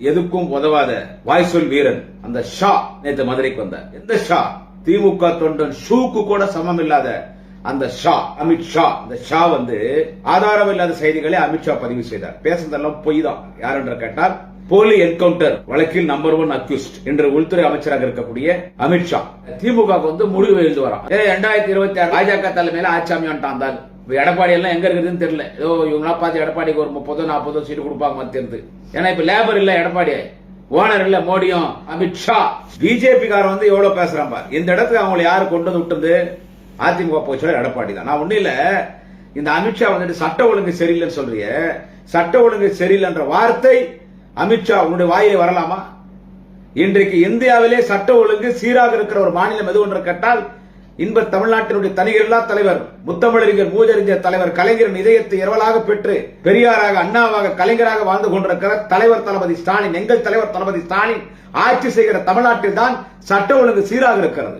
எதுக்கும் உதவாத வாய்சொல் வீரன் அந்த ஷா நேத்து மதுரைக்கு வந்த எந்த ஷா? திமுக தொண்டன் ஷூக்கு கூட சமம் இல்லாத அந்த ஷா அமித் ஷா. இந்த ஷா வந்து ஆதாரம் இல்லாத செய்திகளை அமித்ஷா பதிவு செய்தார். பேசுறதெல்லாம் பொய் தான். யார் என்று கேட்டால் போலி என்கவுண்டர் வழக்கில் நம்பர் ஒன் அக்யூஸ்ட் என்று உள்துறை அமைச்சராக இருக்கக்கூடிய அமித்ஷா திமுக வந்து முடிவு எழுந்து வரான் இரண்டாயிரத்தி இருபத்தி ஆறு பாஜக தலைமையில ஆட்சி அமையான்ட்டான் எடப்பாடி எல்லாம் எங்க இருக்குதுன்னு தெரியல. ஏதோ இவங்களா பார்த்து எடப்பாடிக்கு ஒரு முப்பதோ நாற்பதோ சீட்டு கொடுப்பாங்க தெரியுது ஏன்னா இப்ப லேபர் இல்ல எடப்பாடி. ஓனர் இல்ல மோடியும் அமித்ஷா பிஜேபி காரன் வந்து எவ்வளவு பேசுறான் பார். இந்த இடத்துக்கு அவங்களை யாரு கொண்டு வந்து விட்டது? அதிமுக போச்சு எடப்பாடி தான். நான் ஒண்ணு இல்ல. இந்த அமித்ஷா வந்துட்டு சட்ட ஒழுங்கு சரியில்லைன்னு சொல்றிய. சட்ட ஒழுங்கு சரியில்லைன்ற வார்த்தை அமித்ஷா உன்னுடைய வாயிலே வரலாமா? இன்றைக்கு இந்தியாவிலே சட்ட ஒழுங்கு சீராக இருக்கிற ஒரு மாநிலம் எது ஒன்று கேட்டால் இன்ப தமிழ்நாட்டினுடைய தனிகரில்லா தலைவர் முத்தமிழறிஞர் மூதறிஞர் தலைவர் கலைஞரின் இதயத்தை இரவலாக பெற்று பெரியாராக அண்ணாவாக கலைஞராக வாழ்ந்து கொண்டிருக்கிற தலைவர் தளபதி ஸ்டாலின் எங்கள் தலைவர் தளபதி ஸ்டாலின் ஆட்சி செய்கிற தமிழ்நாட்டில் தான் சட்ட ஒழுங்கு சீராக இருக்கிறது.